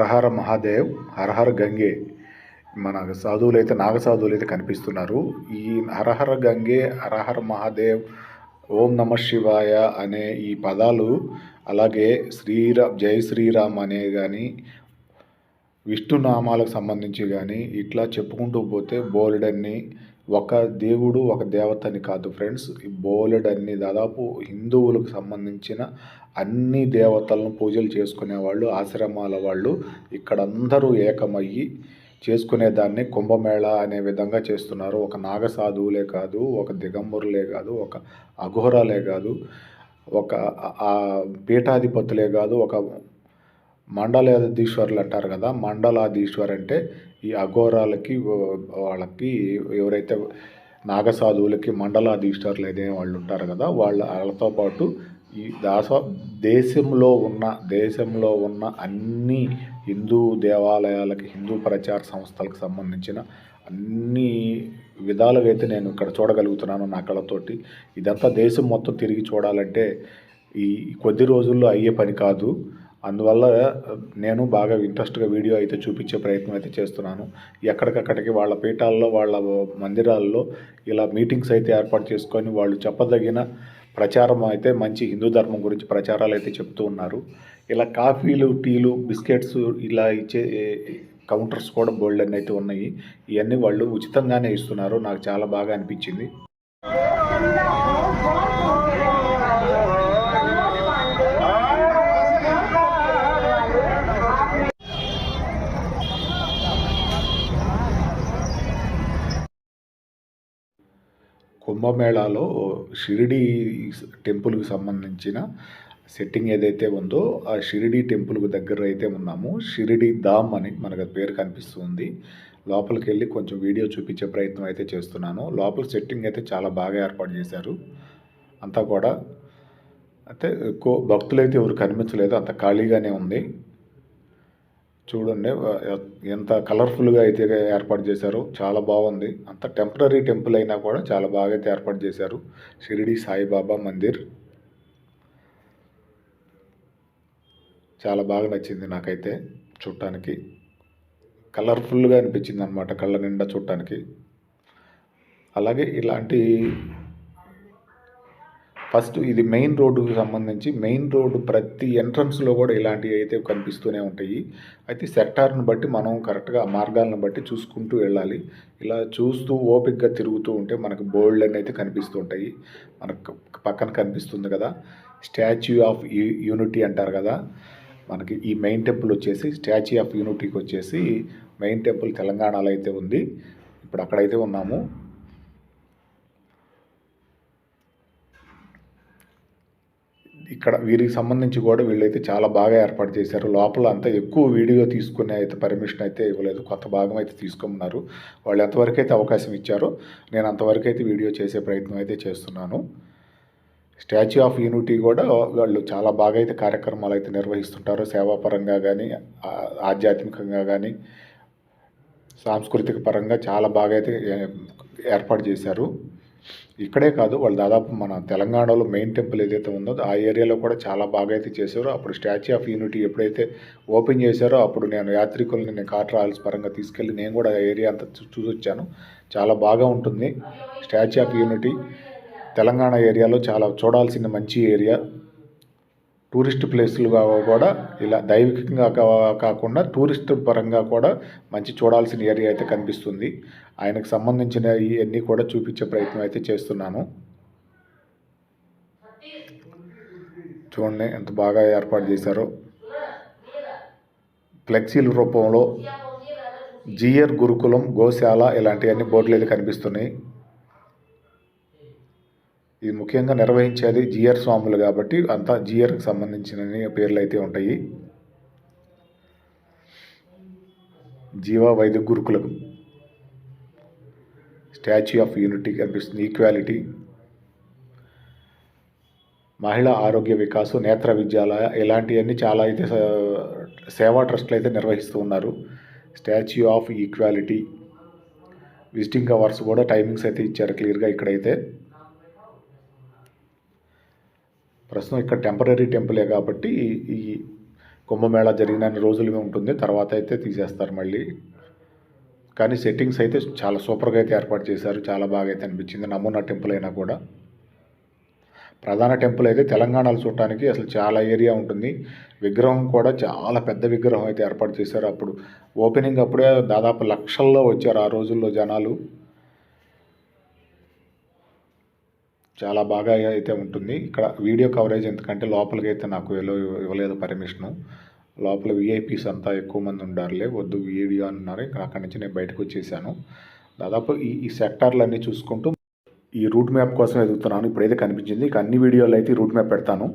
హరహర మహాదేవ్ హరహర గంగే మన సాధువులు అయితే నాగ సాధువులు అయితే కనిపిస్తున్నారు. ఈ హరహర గంగే హరహర మహాదేవ్ ఓం నమ శివాయ అనే ఈ పదాలు అలాగే శ్రీరామ్ జై శ్రీరామ్ అనే కానీ విష్ణు నామాలకు సంబంధించి కానీ ఇట్లా చెప్పుకుంటూ పోతే బోల్డన్ని ఒక దేవుడు ఒక దేవత అని కాదు ఫ్రెండ్స్. ఈ బోలెడన్ని దాదాపు హిందువులకు సంబంధించిన అన్ని దేవతలను పూజలు చేసుకునే వాళ్ళు ఆశ్రమాల వాళ్ళు ఇక్కడ అందరూ ఏకమయ్యి చేసుకునే దాన్ని కుంభమేళ అనే విధంగా చేస్తున్నారు. ఒక నాగసాధువులే కాదు ఒక దిగంబరులే కాదు ఒక అఘోరాలే కాదు ఒక ఆ పీఠాధిపతులే కాదు ఒక మండలాధీశ్వరులు అంటారు కదా మండలాధీశ్వర్ అంటే ఈ అఘోరాలకి వాళ్ళకి ఎవరైతే నాగసాధువులకి మండలాధీశ్వరులు అనే వాళ్ళు ఉంటారు కదా వాళ్ళ వాళ్ళతో పాటు ఈ దాస దేశంలో ఉన్న దేశంలో ఉన్న అన్ని హిందూ దేవాలయాలకి హిందూ ప్రచార సంస్థలకు సంబంధించిన అన్ని విధాలుగా అయితే నేను ఇక్కడ చూడగలుగుతున్నాను నా కళ్ళతోటి. ఇదంతా దేశం మొత్తం తిరిగి చూడాలంటే ఈ కొద్ది రోజుల్లో అయ్యే పని కాదు. అందువల్ల నేను బాగా ఇంట్రెస్ట్గా వీడియో అయితే చూపించే ప్రయత్నం అయితే చేస్తున్నాను. ఎక్కడికక్కడికి వాళ్ళ పీఠాల్లో వాళ్ళ మందిరాల్లో ఇలా మీటింగ్స్ అయితే ఏర్పాటు చేసుకొని వాళ్ళు చెప్పదగిన ప్రచారం అయితే మంచి హిందూ ధర్మం గురించి ప్రచారాలు అయితే చెప్తూ ఉన్నారు. ఇలా కాఫీలు టీలు బిస్కెట్స్ ఇలా ఇచ్చే కౌంటర్స్ కూడా బోల్డ్ అన్ని అయితే ఉన్నాయి. ఇవన్నీ వాళ్ళు ఉచితంగానే ఇస్తున్నారు. నాకు చాలా బాగా అనిపించింది. కుంభమేళాలో షిరిడి టెంపుల్కి సంబంధించిన సెట్టింగ్ ఏదైతే ఉందో ఆ షిరిడి టెంపుల్కి దగ్గర అయితే ఉన్నాము. షిరిడి ధామ్ అని మనకు పేరు కనిపిస్తుంది. లోపలికి వెళ్ళి కొంచెం వీడియో చూపించే ప్రయత్నం అయితే చేస్తున్నాను. లోపల సెట్టింగ్ అయితే చాలా బాగా ఏర్పాటు చేశారు. అంతా కూడా. అయితే ఎక్కువ భక్తులు అయితే ఎవరు కనిపించలేదు. అంత ఖాళీగానే ఉంది. చూడండి ఎంత కలర్ఫుల్గా అయితే ఏర్పాటు చేశారో చాలా బాగుంది. అంత టెంపరీ టెంపుల్ అయినా కూడా చాలా బాగా అయితే ఏర్పాటు చేశారు. షిరిడి సాయిబాబా మందిర్. చాలా బాగా నచ్చింది నాకైతే చూడటానికి. కలర్ఫుల్గా అనిపించింది అనమాట కళ్ళ నిండా చూడటానికి. అలాగే ఇలాంటి ఫస్ట్ ఇది మెయిన్ రోడ్డుకు సంబంధించి మెయిన్ రోడ్డు ప్రతి ఎంట్రన్స్లో కూడా ఇలాంటివి అయితే కనిపిస్తూనే ఉంటాయి. అయితే సెక్టార్ను బట్టి మనం కరెక్ట్గా మార్గాలను బట్టి చూసుకుంటూ వెళ్ళాలి. ఇలా చూస్తూ ఓపిక్గా తిరుగుతూ ఉంటే మనకు బోల్డ్ అని అయితే కనిపిస్తూ ఉంటాయి. మనకు పక్కన కనిపిస్తుంది కదా స్టాచ్యూ ఆఫ్ యూనిటీ అంటారు కదా మనకి ఈ మెయిన్ టెంపుల్ వచ్చేసి స్టాచ్యూ ఆఫ్ యూనిటీకి వచ్చేసి మెయిన్ టెంపుల్ తెలంగాణలో అయితే ఉంది. ఇప్పుడు అక్కడైతే ఉన్నాము. ఇక్కడ వీరికి సంబంధించి కూడా వీళ్ళైతే చాలా బాగా ఏర్పాటు చేశారు. లోపల అంతా ఎక్కువ వీడియో తీసుకునే అయితే పర్మిషన్ అయితే ఇవ్వలేదు. కొత్త భాగం అయితే తీసుకున్నారు వాళ్ళు ఎంతవరకు అయితే అవకాశం ఇచ్చారో నేను అంతవరకు అయితే వీడియో చేసే ప్రయత్నం అయితే చేస్తున్నాను. స్టాచ్యూ ఆఫ్ యూనిటీ కూడా వాళ్ళు చాలా బాగా అయితే కార్యక్రమాలు అయితే నిర్వహిస్తుంటారు. సేవాపరంగా కానీ ఆధ్యాత్మికంగా కానీ సాంస్కృతిక పరంగా చాలా బాగా అయితే ఏర్పాటు చేశారు. ఇక్కడే కాదు వాళ్ళు దాదాపు మన తెలంగాణలో మెయిన్ టెంపుల్ ఏదైతే ఉందో ఆ ఏరియాలో కూడా చాలా బాగా అయితే చేశారో. అప్పుడు స్టాచ్యూ ఆఫ్ యూనిటీ ఎప్పుడైతే ఓపెన్ చేశారో అప్పుడు నేను యాత్రికుల్ని నేను కార్ ట్రావెల్స్ పరంగా తీసుకెళ్ళి నేను కూడా ఆ ఏరియా అంతా చూసొచ్చాను. చాలా బాగా ఉంటుంది. స్టాచ్యూ ఆఫ్ యూనిటీ తెలంగాణ ఏరియాలో చాలా చూడాల్సిన మంచి ఏరియా. టూరిస్ట్ ప్లేసులుగా కూడా ఇలా దైవికంగా కాకుండా టూరిస్ట్ పరంగా కూడా మంచి చూడాల్సిన ఏరియా అయితే కనిపిస్తుంది. ఆయనకు సంబంధించిన ఇవన్నీ కూడా చూపించే ప్రయత్నం అయితే చేస్తున్నాను. చూడండి ఎంత బాగా ఏర్పాటు చేశారో. ఫ్లెక్సీల రూపంలో జియర్ గురుకులం గోశాల ఇలాంటివన్నీ బోర్డులు అయితే కనిపిస్తున్నాయి. ఇది ముఖ్యంగా నిర్వహించేది జిఆర్ స్వాములు కాబట్టి అంతా జిఆర్కి సంబంధించిన పేర్లు అయితే ఉంటాయి. జీవా వైద్య గురుకులకు. స్టాచ్యూ ఆఫ్ యూనిటీ కనిపిస్తుంది ఈక్వాలిటీ. మహిళా ఆరోగ్య వికాసు నేత్ర విద్యాలయ ఇలాంటివన్నీ చాలా అయితే సేవా ట్రస్ట్లు అయితే నిర్వహిస్తూ ఉన్నారు. Statue of equality. Visiting hours కూడా టైమింగ్స్ అయితే ఇచ్చారు క్లియర్గా ఇక్కడైతే. ప్రస్తుతం ఇక్కడ టెంపరీ టెంపులే కాబట్టి ఈ కుంభమేళా జరిగిన రోజులు ఉంటుంది. తర్వాత అయితే తీసేస్తారు మళ్ళీ. కానీ సెట్టింగ్స్ అయితే చాలా సూపర్గా అయితే ఏర్పాటు చేశారు. చాలా బాగా అయితే అనిపించింది. నమూనా టెంపుల్ అయినా కూడా. ప్రధాన టెంపుల్ అయితే తెలంగాణలో చూడటానికి అసలు చాలా ఏరియా ఉంటుంది. విగ్రహం కూడా చాలా పెద్ద విగ్రహం అయితే ఏర్పాటు చేశారు. అప్పుడు ఓపెనింగ్ అప్పుడే దాదాపు లక్షల్లో వచ్చారు ఆ రోజుల్లో జనాలు. చాలా బాగా అయితే ఉంటుంది ఇక్కడ వీడియో కవరేజ్ ఎందుకంటే లోపలికి అయితే నాకు ఎలో ఇవ్వలేదు పర్మిషను లోపల విఐపీస్ అంతా ఎక్కువ మంది ఉండారులే వద్దు వీడియో అన్నారు ఇక్కడ అక్కడి నుంచి నేను బయటకు వచ్చేసాను దాదాపు ఈ ఈ సెక్టార్లు అన్నీ చూసుకుంటూ ఈ రూట్ మ్యాప్ కోసం ఎదుగుతున్నాను ఇప్పుడైతే కనిపించింది ఇక అన్ని వీడియోలు అయితే ఈ రూట్ మ్యాప్ పెడతాను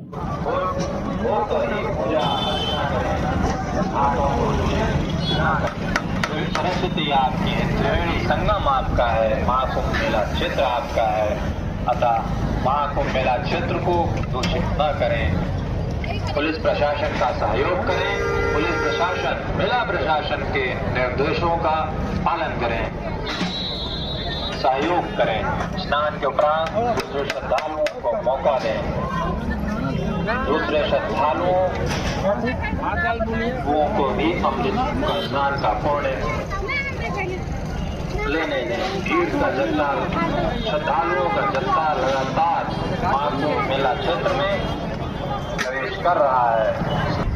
सरस्वती आपकी है त्रिवेणी संगम आपका है महाकुंभ मेला क्षेत्र आपका है अतः महाकुंभ मेला क्षेत्र को दूषित न करें। पुलिस प्रशासन का सहयोग करें। पुलिस प्रशासन मेला प्रशासन के निर्देशों का पालन करें। सहयोग करें। स्नान के उपरांत दूसरे श्रद्धालुओं को मौका दें। दूसरे श्रद्धालुओं को भी अमृत स्नान का पुण्य लेने भीड़ का जत्था श्रद्धालुओं का जत्था लगातार मानसून मेला क्षेत्र में प्रवेश कर रहा है।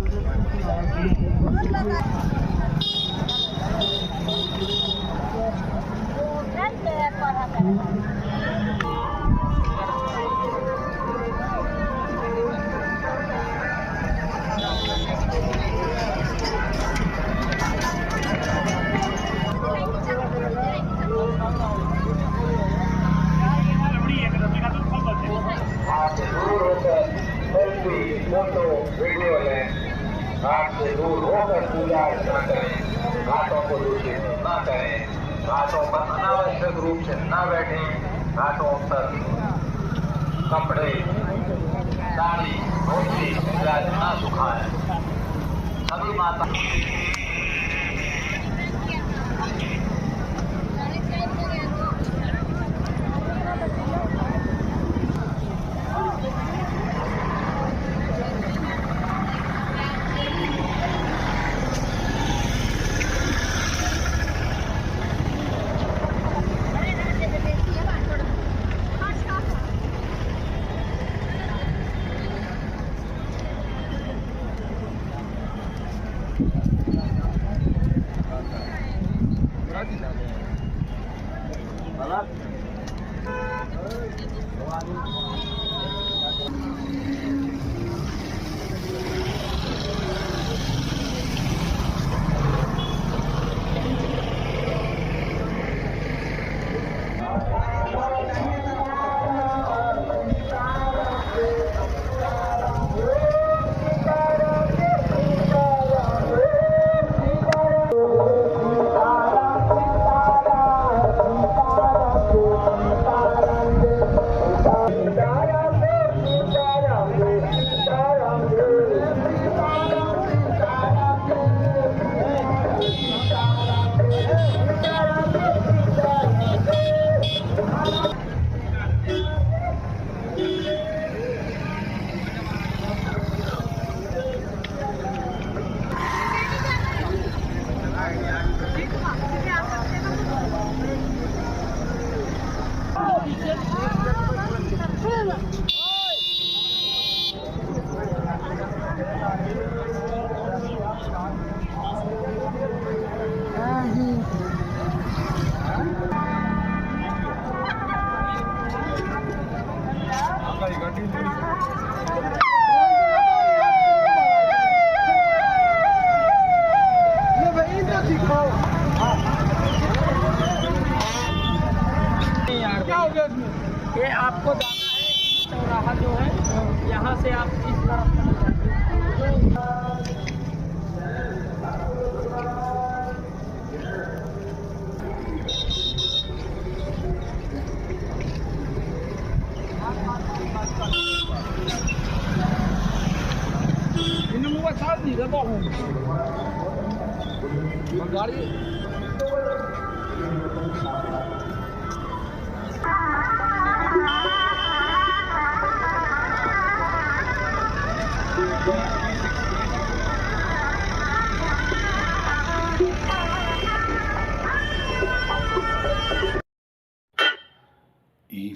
और हाथ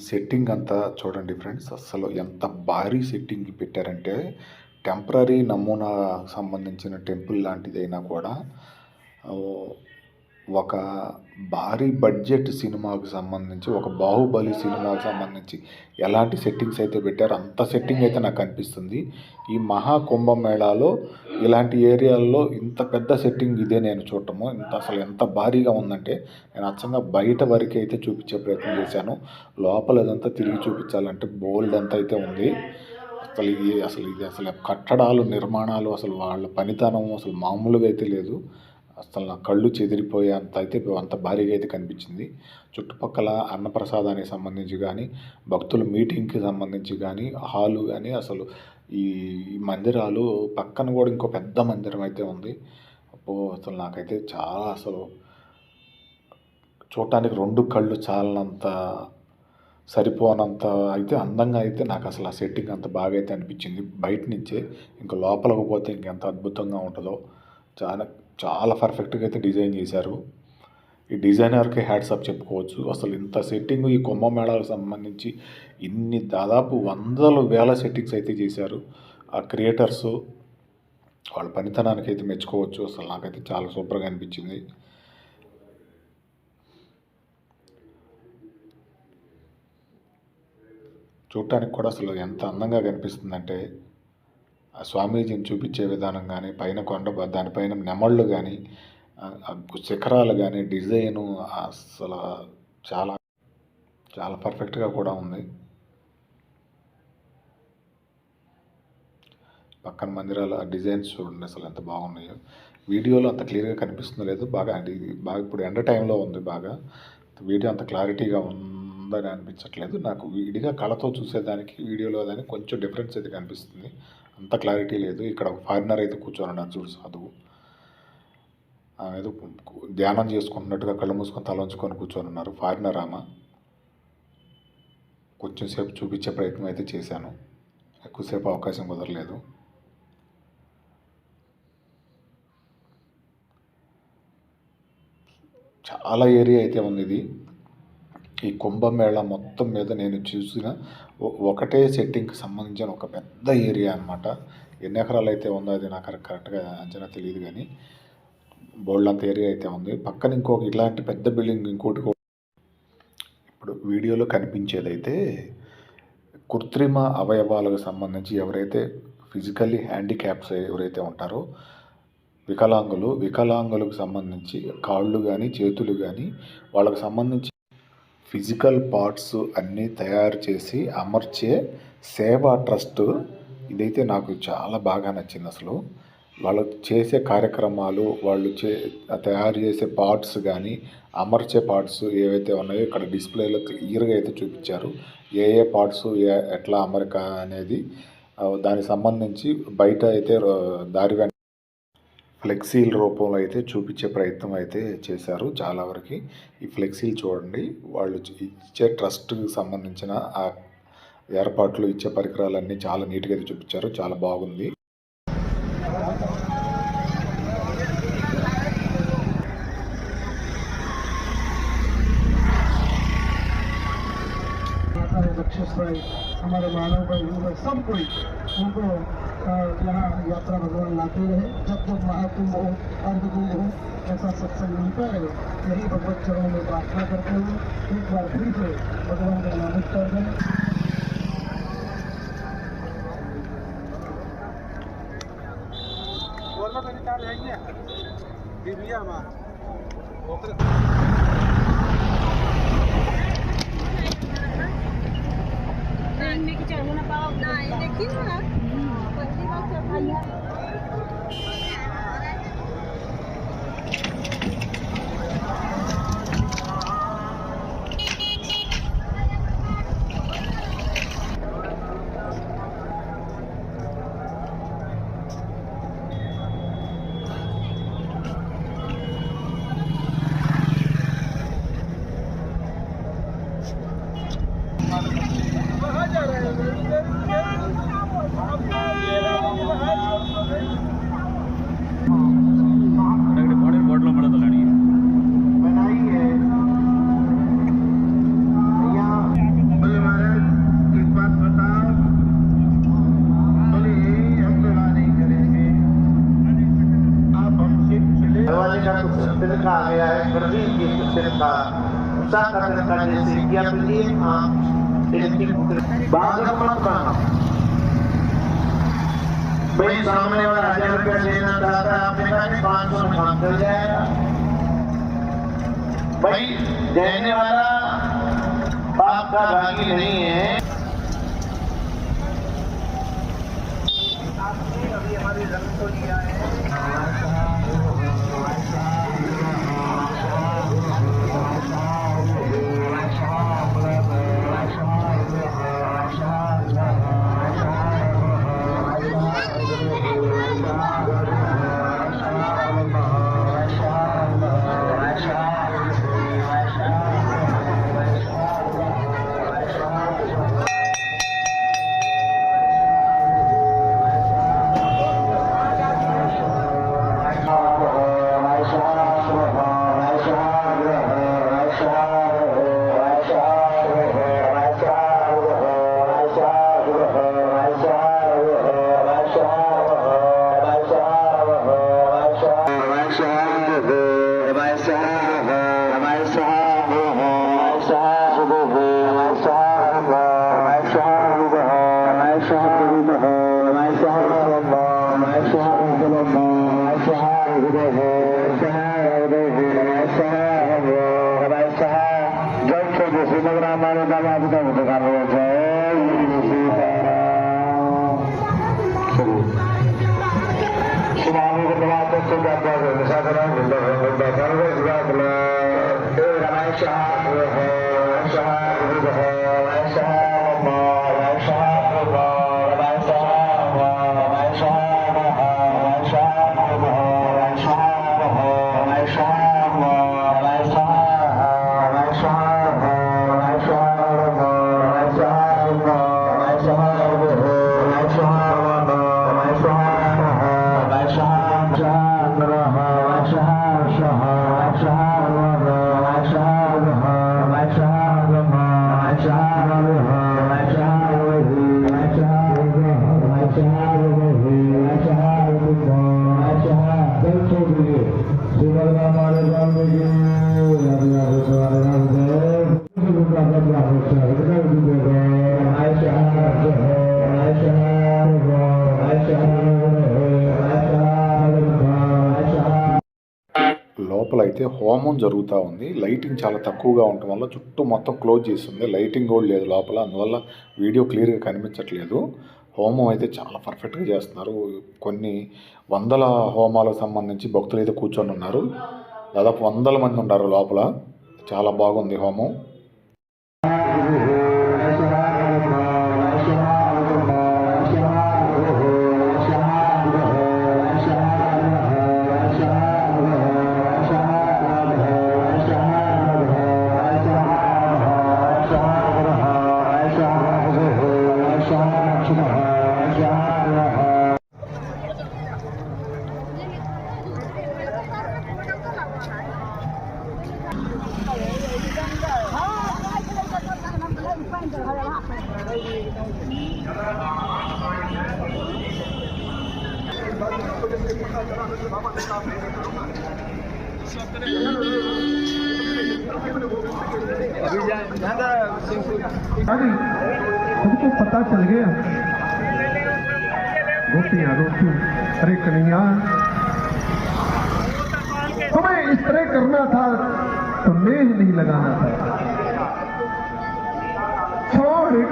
సెట్టింగ్ అంతా చూడండి ఫ్రెండ్స్ అసలు ఎంత భారీ సెట్టింగ్ పెట్టారంటే టెంపరీ నమూనా సంబంధించిన టెంపుల్ లాంటిదైనా కూడా ఒక భారీ బడ్జెట్ సినిమాకు సంబంధించి ఒక బాహుబలి సినిమాకు సంబంధించి ఎలాంటి సెట్టింగ్స్ అయితే పెట్టారో అంత సెట్టింగ్ అయితే నాకు అనిపిస్తుంది. ఈ మహా కుంభమేళాలో ఇలాంటి ఏరియాల్లో ఇంత పెద్ద సెట్టింగ్ ఇదే నేను చూడటము. ఇంత అసలు ఎంత భారీగా ఉందంటే నేను అచ్చంగా బయట వరకు అయితే చూపించే ప్రయత్నం చేశాను. లోపల ఇదంతా తిరిగి చూపించాలంటే బోల్డ్ అంతా అయితే ఉంది. అసలు ఇది అసలు ఇది అసలు కట్టడాలు నిర్మాణాలు అసలు వాళ్ళ పనితనం అసలు మామూలుగా అయితే లేదు. అసలు నా కళ్ళు చెదిరిపోయే అంత అయితే అంత భారీగా అయితే కనిపించింది. చుట్టుపక్కల అన్నప్రసాదానికి సంబంధించి కానీ భక్తుల మీటింగ్కి సంబంధించి కానీ హాలు కానీ అసలు ఈ మందిరాలు పక్కన కూడా ఇంకో పెద్ద మందిరం అయితే ఉంది. అప్పుడు అసలు నాకైతే చాలా అసలు చూడటానికి రెండు కళ్ళు చాలనంత సరిపోనంత అయితే అందంగా అయితే నాకు అసలు ఆ సెట్టింగ్ అంత బాగా అయితే అనిపించింది. బయట నుంచే ఇంకా లోపలికి పోతే ఇంకెంత అద్భుతంగా ఉంటుందో. చాలా చాలా పర్ఫెక్ట్గా అయితే డిజైన్ చేశారు. ఈ డిజైనర్కి హ్యాట్సప్ చెప్పుకోవచ్చు. అసలు ఇంత సెట్టింగ్ ఈ కుంభమేళాలకు సంబంధించి ఇన్ని దాదాపు వందల వేల సెట్టింగ్స్ అయితే చేశారు. ఆ క్రియేటర్స్ వాళ్ళ పనితనానికి అయితే మెచ్చుకోవచ్చు. అసలు నాకైతే చాలా సూపర్గా అనిపించింది. చూడటానికి కూడా అసలు ఎంత అందంగా కనిపిస్తుందంటే ఆ స్వామీజీని చూపించే విధానం కానీ పైన కొండ దానిపైన నెమళ్ళు కానీ శిఖరాలు కానీ డిజైను అసలు చాలా చాలా పర్ఫెక్ట్గా కూడా ఉంది. పక్కన మందిరాల డిజైన్స్ చూడండి అసలు ఎంత బాగున్నాయో. వీడియోలో అంత క్లియర్గా కనిపిస్తుందో లేదు బాగా ఇది బాగా ఇప్పుడు ఎండ టైంలో ఉంది బాగా. వీడియో అంత క్లారిటీగా ఉందని అనిపించట్లేదు. నాకు విడిగా కళతో చూసేదానికి వీడియోలో దానికి కొంచెం డిఫరెన్స్ అయితే కనిపిస్తుంది. అంత క్లారిటీ లేదు. ఇక్కడ ఒక ఫారినర్ అయితే కూర్చొని ఉన్నారు చూడు సాధువు. ఏదో ధ్యానం చేసుకుంటున్నట్టుగా కళ్ళు మూసుకొని తల ఉంచుకొని కూర్చొని ఉన్నారు. ఫారినర్ ఆమె కొంచెం సేపు చూపించే ప్రయత్నం అయితే చేశాను. ఎక్కువసేపు అవకాశం కుదరలేదు. చాలా ఏరియా అయితే ఉంది ఇది. ఈ కుంభమేళ మొత్తం మీద నేను చూసిన ఒకటే సెట్టింగ్కి సంబంధించిన ఒక పెద్ద ఏరియా అనమాట ఎన్ని ఎకరాలు అయితే ఉందో అది నాకు కరెక్ట్గా అంచనా తెలియదు కానీ బోల్డ్ అంత ఏరియా అయితే ఉంది. పక్కన ఇంకొక ఇలాంటి పెద్ద బిల్డింగ్ ఇంకోటి ఇప్పుడు వీడియోలో కనిపించేదైతే కృత్రిమ అవయవాలకు సంబంధించి ఎవరైతే ఫిజికల్లీ హ్యాండిక్యాప్స్ ఎవరైతే ఉంటారో వికలాంగులు వికలాంగులకు సంబంధించి కాళ్ళు కానీ చేతులు కానీ వాళ్ళకు సంబంధించి ఫిజికల్ పార్ట్స్ అన్నీ తయారు చేసి అమర్చే సేవా ట్రస్ట్ ఇదైతే నాకు చాలా బాగా నచ్చింది అసలు. వాళ్ళు చేసే కార్యక్రమాలు వాళ్ళు చే తయారు చేసే పార్ట్స్ కానీ అమర్చే పార్ట్స్ ఏవైతే ఉన్నాయో ఇక్కడ డిస్ప్లేలో క్లియర్గా అయితే చూపించారు. ఏ ఏ పార్ట్స్ ఏ ఎట్లా అమరిక అనేది దానికి సంబంధించి బయట అయితే రో- దారి ఫ్లెక్సీల రూపంలో అయితే చూపించే ప్రయత్నం అయితే చేశారు చాలా వరకు ఈ ఫ్లెక్సీలు చూడండి వాళ్ళు ఇచ్చే ట్రస్ట్కి సంబంధించిన ఆ ఏర్పాట్లు ఇచ్చే పరికరాలన్నీ చాలా నీట్గా అయితే చూపించారు చాలా బాగుంది माता है बख्शिश भाई हमारे मानव भाई वो भाई सब कोई उनको यहाँ यात्रा भगवान लाते रहे। जब जब महाकुंभ हो अर्धकुंभ हो ऐसा सत्संग मिलता रहे यही भगवत चरणों में प्रार्थना करते हुए एक बार फिर से भगवान का नमस्कार करें। नहीं देखी ना चल रही है भाई सामने वाला हजार रुपया देना चाहता है आपने कहा कि पाँच सौ में काम कर जाएगा भाई देने वाला बाप का भागी नहीं है आपने अभी हमारे रंग को लिया है Thank you. లోపల అయితే హోమం జరుగుతూ ఉంది. లైటింగ్ చాలా తక్కువగా ఉండటం వల్ల చుట్టూ మొత్తం క్లోజ్ చేస్తుంది. లైటింగ్ కూడా లేదు లోపల. అందువల్ల వీడియో క్లియర్గా కనిపించట్లేదు. హోమం అయితే చాలా పర్ఫెక్ట్గా చేస్తున్నారు. కొన్ని వందల హోమాలకు సంబంధించి భక్తులు అయితే కూర్చొని ఉన్నారు. దాదాపు వందల మంది ఉన్నారు లోపల. చాలా బాగుంది హోమం.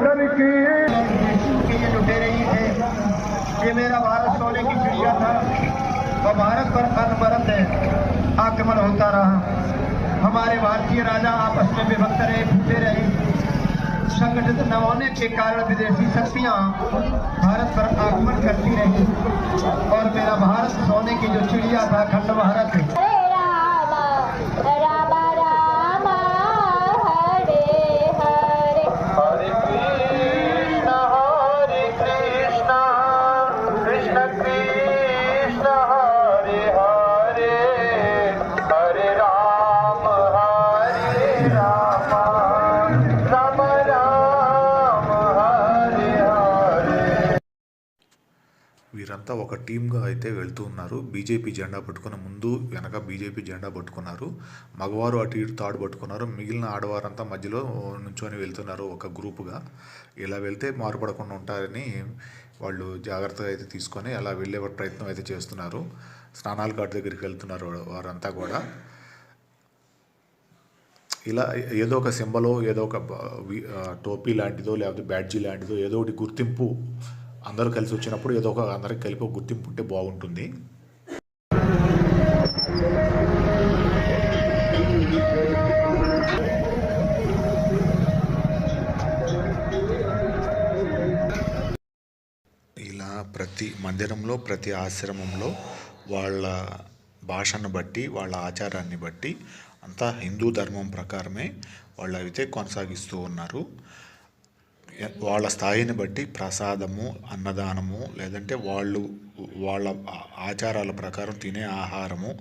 छोड़ करके के। ये लुटे रही है ये मेरा भारत सोने की चिड़िया था। और भारत पर अनवरत है। आक्रमण होता रहा। हमारे भारतीय राजा आपस में विभक्त रहे, भूते रहे। संगठित न होने के कारण विदेशी शक्तियाँ भारत पर आक्रमण करती रही। और मेरा भारत सोने की जो चिड़िया था, खंड भारत వీరంతా ఒక టీమ్గా అయితే వెళ్తూ ఉన్నారు. బీజేపీ జెండా పట్టుకున్న ముందు వెనక బీజేపీ జెండా పట్టుకున్నారు. మగవారు అటు ఇటు తాడు పట్టుకున్నారు. మిగిలిన ఆడవారంతా మధ్యలో నుంచొని వెళ్తున్నారు ఒక గ్రూపుగా. ఇలా వెళ్తే మారుపడకుండా ఉంటారని వాళ్ళు జాగ్రత్తగా అయితే తీసుకొని అలా వెళ్ళే ప్రయత్నం అయితే చేస్తున్నారు. స్నానాల ఘాట్ దగ్గరికి వెళ్తున్నారు వారంతా కూడా. ఇలా ఏదో ఒక సింబలో ఏదో ఒక టోపీ లాంటిదో లేకపోతే బ్యాడ్జీ లాంటిదో ఏదో ఒకటి గుర్తింపు అందరూ కలిసి వచ్చినప్పుడు ఏదో ఒక అందరికి కలిపి ఒక గుర్తింపు ఉంటే బాగుంటుంది. ఇలా ప్రతి మందిరంలో ప్రతి ఆశ్రమంలో వాళ్ళ భాషను బట్టి వాళ్ళ ఆచారాన్ని బట్టి అంతా హిందూ ధర్మం ప్రకారమే వాళ్ళు అయితే కొనసాగిస్తూ ఉన్నారు. వాళ్ళ స్థాయిని బట్టి ప్రసాదము అన్నదానము లేదంటే వాళ్ళు వాళ్ళ ఆచారాల ప్రకారం తినే ఆహారము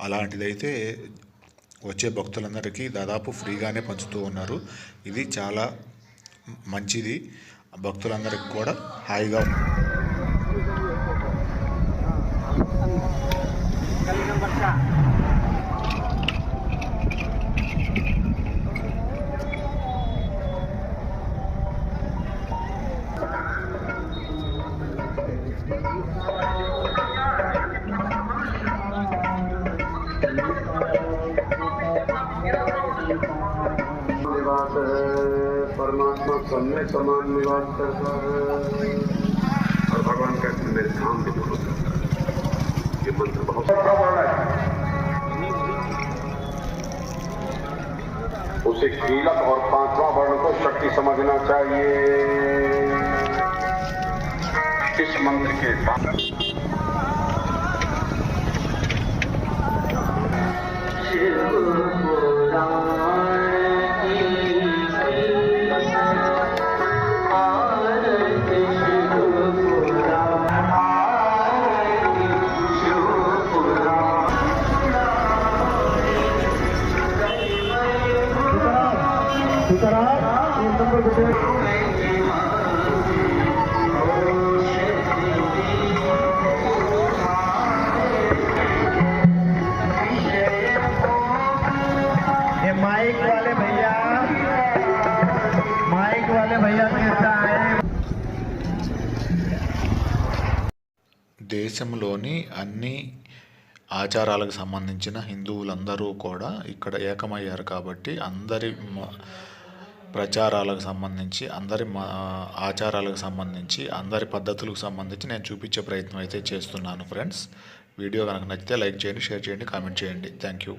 అలాంటిదైతే వచ్చే భక్తులందరికీ దాదాపు ఫ్రీగానే పంచుతూ ఉన్నారు. ఇది చాలా మంచిది. భక్తులందరికీ కూడా హాయిగా सब में समान निवास करता है और भगवान कहते हैं मेरे धाम में जुड़ो ये मंत्र बहुत उसे कीलक और पांचवा वर्ण को शक्ति समझना चाहिए। इस मंत्र के बाद ये माइक वाले भैया माइक वाले भैया कैसा है దేశంలోని అన్ని ఆచారాలకు సంబంధించిన హిందువులందరూ కూడా ఇక్కడ ఏకమయ్యారు కాబట్టి అందరి మ- ప్రచారాలకు సంబంధించి అందరి ఆచారాలకు సంబంధించి అందరి పద్ధతులకు సంబంధించి నేను చూపించే ప్రయత్నం అయితే చేస్తున్నాను ఫ్రెండ్స్. వీడియో కనుక నచ్చితే లైక్ చేయండి షేర్ చేయండి కామెంట్ చేయండి. Thank you.